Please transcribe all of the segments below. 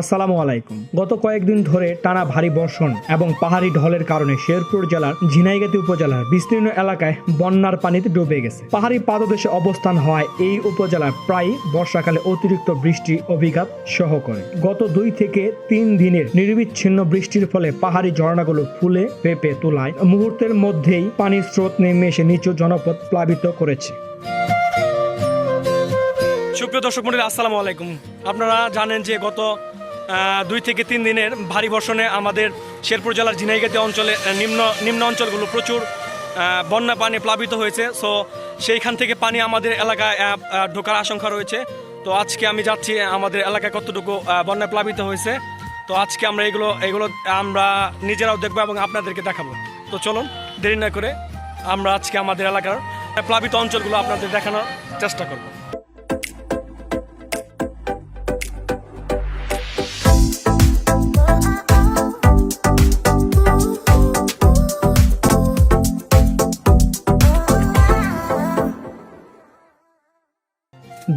আসসালামু আলাইকুম। গত কয়েকদিন ধরে টানা ভারী বর্ষণ এবং পাহাড়ি ঢলের কারণে শেরপুর জেলার ঝিনাইগাতি উপজেলার বিস্তীর্ণ এলাকায় বন্যার পানিতে ডুবে গেছে। পাহাড়ি পাদদেশে অবস্থান হওয়ায় এই উপজেলায় প্রায় বর্ষাকালে অতিরিক্ত বৃষ্টি অভিঘাত সহ করে। গত দুই থেকে তিন দিনের নিরবিচ্ছিন্ন বৃষ্টির ফলে পাহাড়ি ঝর্ণাগুলো ফুলে পেঁপে তোলায় মুহূর্তের মধ্যেই পানির স্রোত নেমে এসে নিচু জনপদ প্লাবিত করেছে। সুপ্রিয় দর্শক মন্ডলী আসসালামু আলাইকুম। আপনারা জানেন যে গত দুই থেকে তিন দিনের ভারী বর্ষণে আমাদের শেরপুর জেলার ঝিনাইগাতি অঞ্চলে নিম্ন নিম্ন অঞ্চলগুলো প্রচুর বন্যা পানি প্লাবিত হয়েছে। সো সেইখান থেকে পানি আমাদের এলাকায় ঢোকার আশঙ্কা রয়েছে। তো আজকে আমি যাচ্ছি আমাদের এলাকায় কতটুকু বন্যা প্লাবিত হয়েছে। তো আজকে আমরা এগুলো এগুলো, আমরা নিজেরাও দেখব এবং আপনাদেরকে দেখাবো। তো চলুন, দেরি না করে আমরা আজকে আমাদের এলাকার প্লাবিত অঞ্চলগুলো আপনাদের দেখানোর চেষ্টা করব।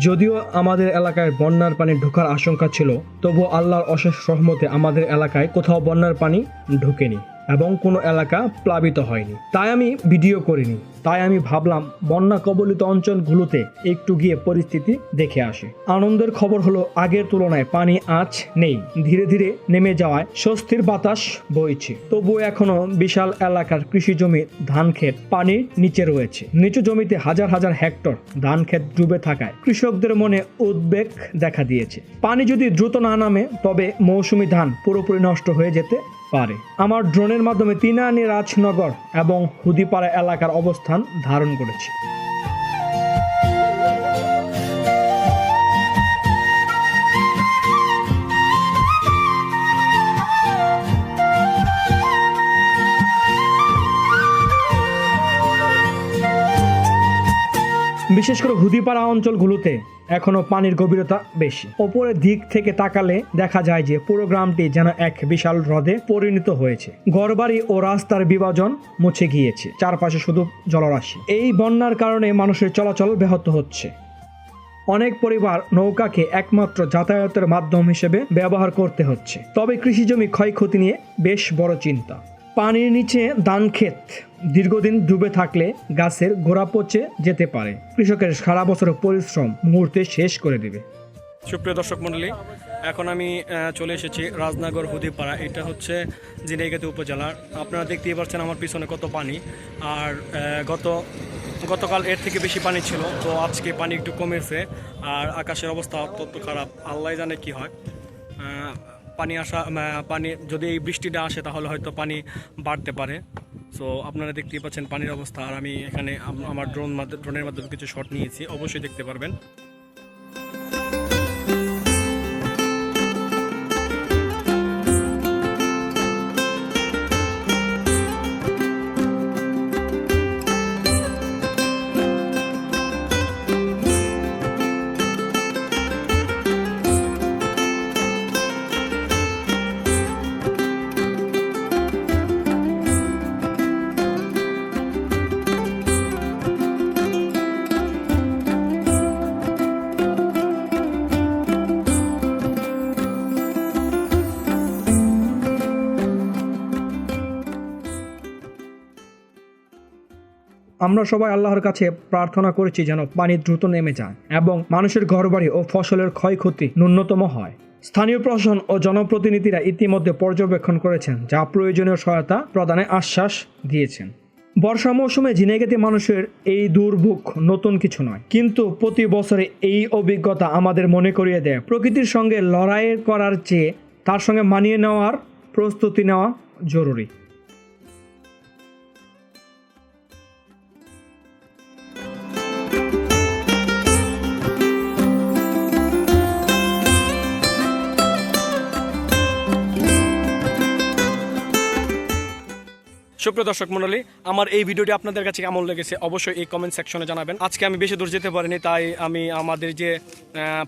যদিও আমাদের এলাকায় বন্যার পানি ঢোকার আশঙ্কা ছিল তবু আল্লাহর অশেষ সহমতে আমাদের এলাকায় কোথাও বন্যার পানি ঢুকেনি। এবং কোনো এলাকা প্লাবিত হয়নি। তাই আমি ভিডিও করিনি। তাই আমি ভাবলাম, বন্যা কবলিত অঞ্চলগুলোতে একটু গিয়ে পরিস্থিতি দেখে আসে। আনন্দের খবর হলো, আগের তুলনায় পানি আজ নেই। ধীরে ধীরে নেমে যাওয়ায় স্বস্তির বাতাস বইছে। তবুও এখনও বিশাল এলাকার কৃষি জমি ধান ক্ষেত পানির নিচে রয়েছে। নিচু জমিতে হাজার হাজার হেক্টর ধান ক্ষেত ডুবে থাকায় কৃষকদের মনে উদ্বেগ দেখা দিয়েছে। পানি যদি দ্রুত না নামে, তবে মৌসুমি ধান পুরোপুরি নষ্ট হয়ে যেতে পারে। আমার ড্রোনের মাধ্যমে তিনানি রাজনগর এবং হুদিপাড়া এলাকার অবস্থান ধারণ করেছি। বিশেষ করে হুদিপাড়া অঞ্চলগুলোতে এখনও পানির গভীরতা বেশি। ওপরের দিক থেকে তাকালে দেখা যায় যে পুরো গ্রামটি যেন এক বিশাল হ্রদে পরিণত হয়েছে। ঘরবাড়ি ও রাস্তার বিভাজন মুছে গিয়েছে। চারপাশে শুধু জলরাশি। এই বন্যার কারণে মানুষের চলাচল ব্যাহত হচ্ছে। অনেক পরিবার নৌকাকে একমাত্র যাতায়াতের মাধ্যম হিসেবে ব্যবহার করতে হচ্ছে। তবে কৃষিজমি ক্ষয়ক্ষতি নিয়ে বেশ বড় চিন্তা। পানির নিচে ধান ক্ষেত দীর্ঘদিন ডুবে থাকলে গাছের গোড়া পচে যেতে পারে। কৃষকের সারা বছরের পরিশ্রম মুহূর্তে শেষ করে দেবে। সুপ্রিয় দর্শক মণ্ডলী, এখন আমি চলে এসেছি রাজনগর হুদিপাড়া। এটা হচ্ছে জিনাইগাতি উপজেলার। আপনারা দেখতেই পাচ্ছেন আমার পিছনে কত পানি। আর গত, গতকাল এর থেকে বেশি পানি ছিল, তো আজকে পানি একটু কমেছে। আর আকাশের অবস্থা অত্যন্ত খারাপ। আল্লাহ জানে কি হয়। পানি আসা পানি যদি এই বৃষ্টিটা আসে, তাহলে হয়তো পানি বাড়তে পারে। সো আপনারা দেখতেই পাচ্ছেন পানির অবস্থা। আর আমি এখানে আমার ড্রোন ড্রোনের মাধ্যমে কিছু শট নিয়েছি। অবশ্যই দেখতে পারবেন। আমরা সবাই আল্লাহর কাছে প্রার্থনা করেছি যেন পানি দ্রুত নেমে যায় এবং মানুষের ঘরবাড়ি ও ফসলের ক্ষয়ক্ষতি ন্যূনতম হয়। স্থানীয় প্রশাসন ও জনপ্রতিনিধিরা ইতিমধ্যে পর্যবেক্ষণ করেছেন, যা প্রয়োজনীয় সহায়তা প্রদানে আশ্বাস দিয়েছেন। বর্ষা মৌসুমে ঝিনাইগাতি মানুষের এই দুর্ভোগ নতুন কিছু নয়, কিন্তু প্রতি বছরে এই অভিজ্ঞতা আমাদের মনে করিয়ে দেয়। প্রকৃতির সঙ্গে লড়াই করার চেয়ে তার সঙ্গে মানিয়ে নেওয়ার প্রস্তুতি নেওয়া জরুরি। সুপ্রিয় দর্শক মণ্ডলী, আমার এই ভিডিওটি আপনাদের কাছে কেমন লেগেছে অবশ্যই এই কমেন্ট সেকশনে জানাবেন। আজকে আমি বেশি দূর যেতে পারিনি, তাই আমি আমাদের যে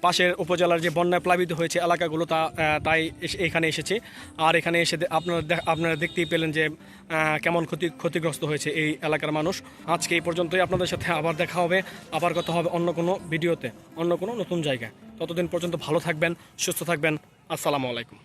পাশের উপজেলার যে বন্যায় প্লাবিত হয়েছে এলাকাগুলো তা তাই এখানে এসেছি। আর এখানে এসে আপনারা আপনারা দেখতেই পেলেন যে কেমন ক্ষতি, ক্ষতিগ্রস্ত হয়েছে এই এলাকার মানুষ। আজকে এই পর্যন্তই, আপনাদের সাথে আবার দেখা হবে, আবার কথা হবে অন্য কোনো ভিডিওতে, অন্য কোনো নতুন জায়গায়। ততদিন পর্যন্ত ভালো থাকবেন, সুস্থ থাকবেন, আসসালামু আলাইকুম।